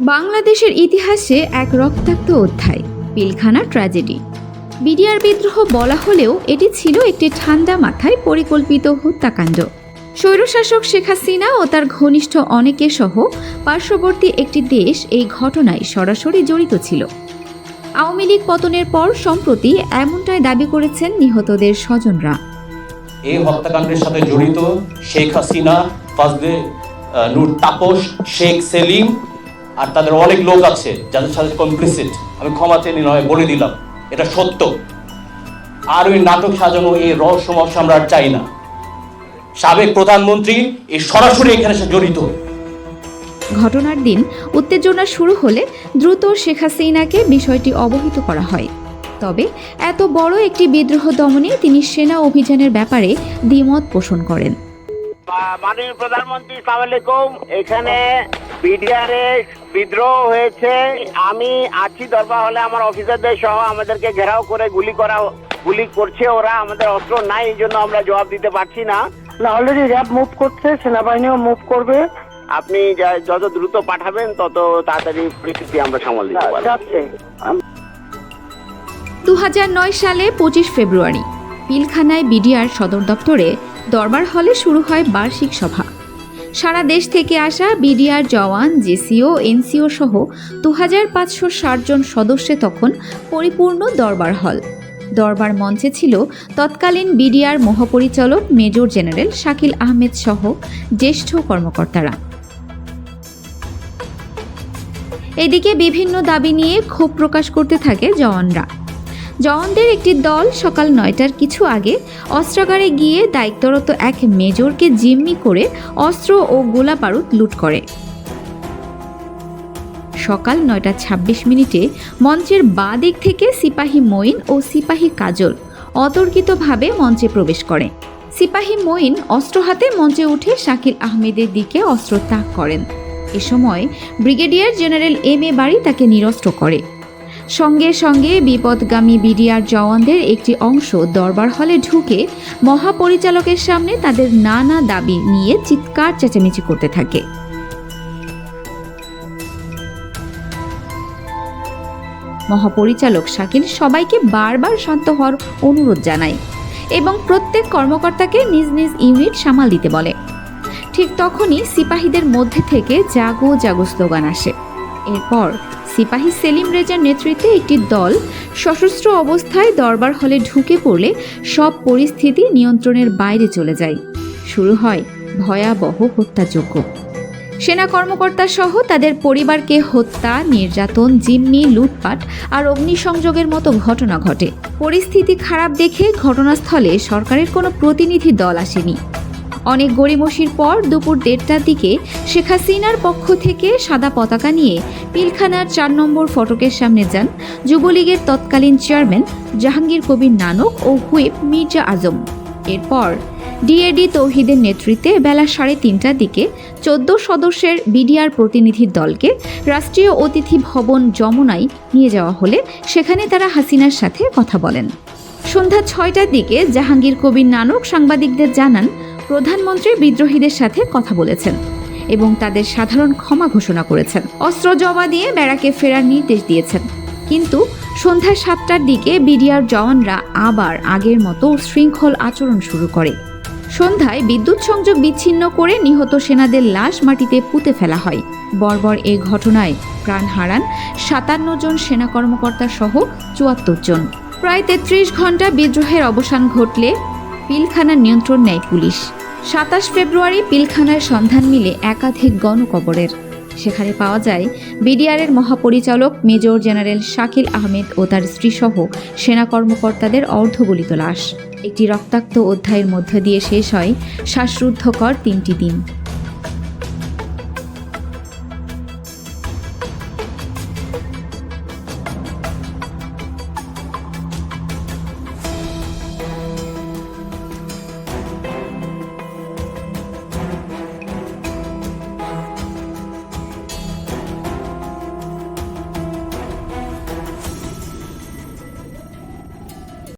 বাংলাদেশের ইতিহাসে এক রক্তাক্ত অধ্যায়, পিলখানা ট্র্যাজেডি। বিডিআর বিদ্রোহ বলা হলেও এটি ছিল একটি ঠান্ডা মাথায় পরিকল্পিত হত্যাকাণ্ড। স্বৈরশাসক শেখ হাসিনা ও তার ঘনিষ্ঠ অনেকে সহ পার্শ্ববর্তী একটি দেশ এই ঘটনায় সরাসরি জড়িত ছিল। আওয়ামী লীগ পতনের পর সম্প্রতি এমনটাই দাবি করেছেন নিহতদের স্বজনরা। এই হত্যাকাণ্ডের সাথে জড়িত শেখ হাসিনা, ফাজলে নূর তাপস, শেখ সেলিম আর তাদের অনেক লোক আছে যাদের সাথে কমপ্লিসিট আমি ক্ষমা চেয়ে নয় বলে দিলাম এটা সত্য। আর ওই নাটক সাজানো এই রহস্যময় আমরা আর চাই না। সাবেক প্রধানমন্ত্রী এই সরাসরি এখানে সে জড়িত। ঘটনার দিন উত্তেজনা শুরু হলে দ্রুত শেখ হাসিনাকে বিষয়টি অবহিত করা হয়। তবে এত বড় একটি বিদ্রোহ দমনে তিনি সেনা অভিযানের ব্যাপারে দ্বিমত পোষণ করেন। মাননীয় প্রধানমন্ত্রী সালাম এখানে বিডিআর এ বিদ্রোহ হয়েছে। আমি আছি দরবার হলে আমার অফিসারদের সহ আমাদেরকে ঘেরাও করে গুলি করা গুলি করছে ওরা। আমাদের অস্ত্র নাই এই জন্য আমরা জবাব দিতে পারছি না। না অলরেডি র্যাব মুভ করছে সেনাবাহিনীও মুভ করবে। আপনি যত দ্রুত পাঠাবেন তত তাড়াতাড়ি পরিস্থিতি আমরা সামাল দিতে পারব। যাচ্ছে। দু সালে পঁচিশ ফেব্রুয়ারি পিলখানায় বিডিআর সদর দপ্তরে দরবার হলে শুরু হয় বার্ষিক সভা। সারা দেশ থেকে আসা বিডিআর জওয়ান, জেসিও, এনসিও সহ দু হাজার পাঁচশো সদস্যে তখন পরিপূর্ণ দরবার হল। দরবার মঞ্চে ছিল তৎকালীন বিডিআর মহাপরিচালক মেজর জেনারেল শাকিল আহমেদ সহ জ্যেষ্ঠ কর্মকর্তারা। এদিকে বিভিন্ন দাবি নিয়ে ক্ষোভ প্রকাশ করতে থাকে জওয়ানরা। জওয়ানদের একটি দল সকাল নয়টার কিছু আগে অস্ত্রাগারে গিয়ে দায়িত্বরত এক মেজরকে জিম্মি করে অস্ত্র ও গোলা বারুদ লুট করে। সকাল নয়টা ছাব্বিশ মিনিটে মঞ্চের বাঁ দিক থেকে সিপাহী মঈন ও সিপাহী কাজল অতর্কিতভাবে মঞ্চে প্রবেশ করে। সিপাহী মঈন অস্ত্র হাতে মঞ্চে উঠে শাকিল আহমেদের দিকে অস্ত্র তাক করেন। এ সময় ব্রিগেডিয়ার জেনারেল এম এ বাড়ি তাকে নিরস্ত্র করে। সঙ্গে সঙ্গে বিপদগামী বিডিআর জওয়ানদের একটি অংশ দরবার হলে ঢুকে মহাপরিচালকের সামনে তাদের নানা দাবি নিয়ে চিৎকার, চেঁচামেচি করতে থাকে। মহাপরিচালক শাকিল সবাইকে বারবার শান্ত হওয়ার অনুরোধ জানায় এবং প্রত্যেক কর্মকর্তাকে নিজ নিজ ইউনিট সামাল দিতে বলে। ঠিক তখনই সিপাহীদের মধ্যে থেকে জাগো জাগো স্লোগান আসে। এরপর সিপাহী সেলিম রেজার নেতৃত্বে একটি দল সশস্ত্র অবস্থায় দরবার হলে ঢুকে পড়লে সব পরিস্থিতি নিয়ন্ত্রণের বাইরে চলে যায়। শুরু হয় ভয়াবহ হত্যাযজ্ঞ। সেনা কর্মকর্তা সহ তাদের পরিবারকে হত্যা, নির্যাতন, জিম্মি, লুটপাট আর অগ্নিসংযোগের মতো ঘটনা ঘটে। পরিস্থিতি খারাপ দেখে ঘটনাস্থলে সরকারের কোনো প্রতিনিধি দল আসেনি। অনেক গড়িমসির পর দুপুর দেড়টার দিকে শেখ হাসিনার পক্ষ থেকে সাদা পতাকা নিয়ে পিলখানার চার নম্বর ফটকের সামনে যান যুবলীগের তৎকালীন চেয়ারম্যান জাহাঙ্গীর কবির নানক ও হুইপ মির্জা আজম। এরপর ডিএডি তৌহিদের নেতৃত্বে বেলা সাড়ে তিনটার দিকে চোদ্দ সদস্যের বিডিআর প্রতিনিধির দলকে রাষ্ট্রীয় অতিথি ভবন যমুনায় নিয়ে যাওয়া হলে সেখানে তারা হাসিনার সাথে কথা বলেন। সন্ধ্যা ছয়টার দিকে জাহাঙ্গীর কবির নানক সাংবাদিকদের জানান প্রধানমন্ত্রী বিদ্রোহীদের সাথে কথা বলেছেন এবং তাদের সাধারণ ক্ষমা ঘোষণা করেছেন। অস্ত্র জমা দিয়ে ব্যারাকে ফেরার নির্দেশ দিয়েছেন। কিন্তু সন্ধ্যা সাতটার দিকে বিডিআর জওয়ানরা আবার আগের মতো শৃঙ্খল আচরণ শুরু করে। সন্ধ্যায় বিদ্যুৎ সংযোগ বিচ্ছিন্ন করে নিহত সেনাদের লাশ মাটিতে পুঁতে ফেলা হয়। বর্বর এ ঘটনায় প্রাণ হারান সাতান্ন জন সেনা কর্মকর্তা সহ চুয়াত্তর জন। প্রায় তেত্রিশ ঘণ্টা বিদ্রোহের অবসান ঘটলে পিলখানার নিয়ন্ত্রণ নেয় পুলিশ। সাতাশ ফেব্রুয়ারি পিলখানায় সন্ধান মিলে একাধিক গণকবরের। সেখানে পাওয়া যায় বিডিআরের মহাপরিচালক মেজর জেনারেল শাকিল আহমেদ ও তার স্ত্রীসহ সেনা কর্মকর্তাদের অর্ধগলিত লাশ। একটি রক্তাক্ত অধ্যায়ের মধ্য দিয়ে শেষ হয় শ্বাসরুদ্ধকর তিনটি দিন।